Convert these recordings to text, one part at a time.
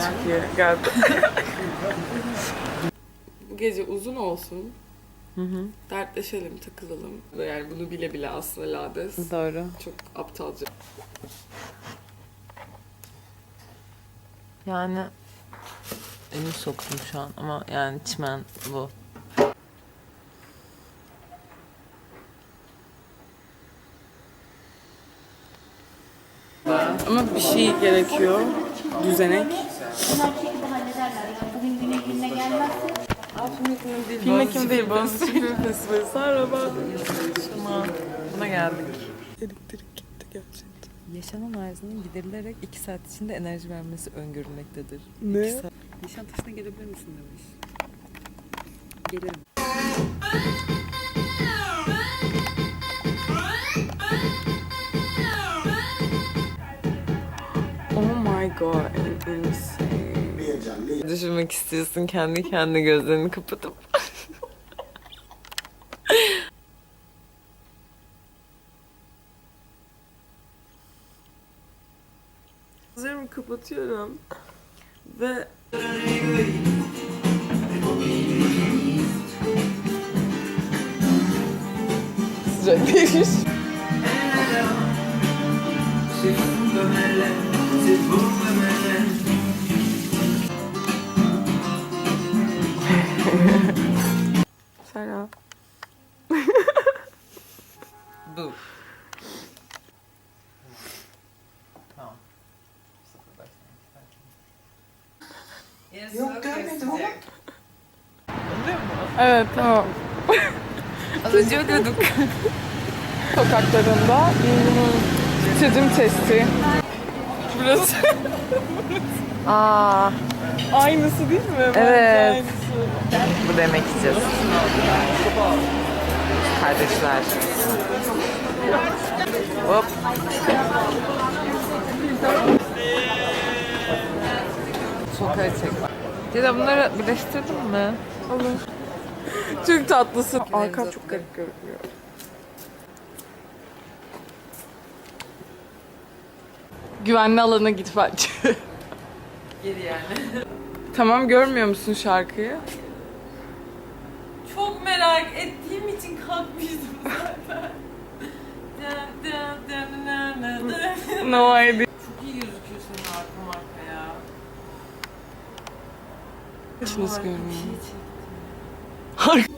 Türkiye. Bu gece uzun olsun. Hı hı. Dertleşelim, takılalım. Yani bunu bile bile aslında Lades. Doğru. Çok aptalca. Yani elimi soktum şu an ama yani çimen bu. Ama bir şey gerekiyor. Düzenek. Bunlar bir şekilde hallederler. Yani bugün güne gününe gelmezse Film ekimi değil, Boğaziçi Film Festivali. Ben Tamam. Buna geldik. elektrik gitti gerçekten. Yaşanan arızanın giderilerek 2 saat içinde enerji vermesi öngörülmektedir. Ne? İki saat- Nişantaşı'na gelebilir misin demiş. Gelirim. Oh my god, insane. Düşünmek istiyorsun kendi kendine gözlerini kapatıp. Gözlerimi kapatıyorum. Ve sıcak değil. Serap. Dur. Tamam. Yok görmedim ama. Evet tamam. Az önce ödüyorduk. Sokaklarında çözüm testi. Burası Aa, aynısı değil mi? Bence Evet. Aynısı. bu demek yiyeceğiz. Kardeşler. Hop. Sokağa çek. Ya da bunları birleştirdin mi? Olur. Çok tatlısın. Arkam çok garip görünüyor. Güvenli alana git bence. Geri yani. tamam görmüyor musun şarkıyı? Çok merak ettiğim için kalkmıştım zaten. No idea. Çok iyi gözüküyor senin arka marka ya. Hiç nasıl Harika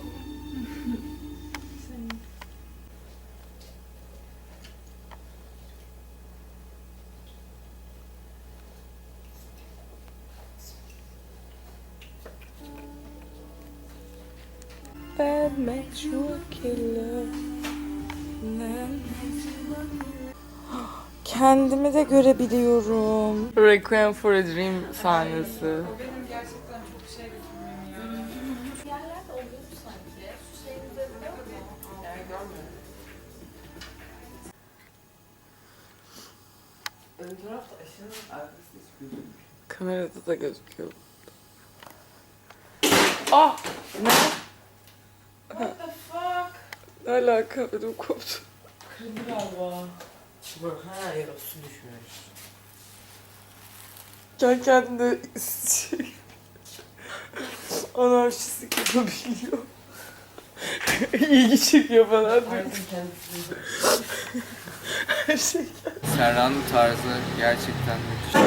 Bad makes you killer. Kendimi de görebiliyorum. Requiem for a Dream sahnesi. Kamerada da gözüküyor. Ah! Ne? What the fuck? Ne alaka? Ödüm koptu. Kırdı galiba. Bak ha yarası düşmüş. Gel kendine şey... Anarşistlik yapabiliyor. İlgi çekiyor falan. Ayrıca kendisi. Her şey. Serra'nın tarzı gerçekten müthiş.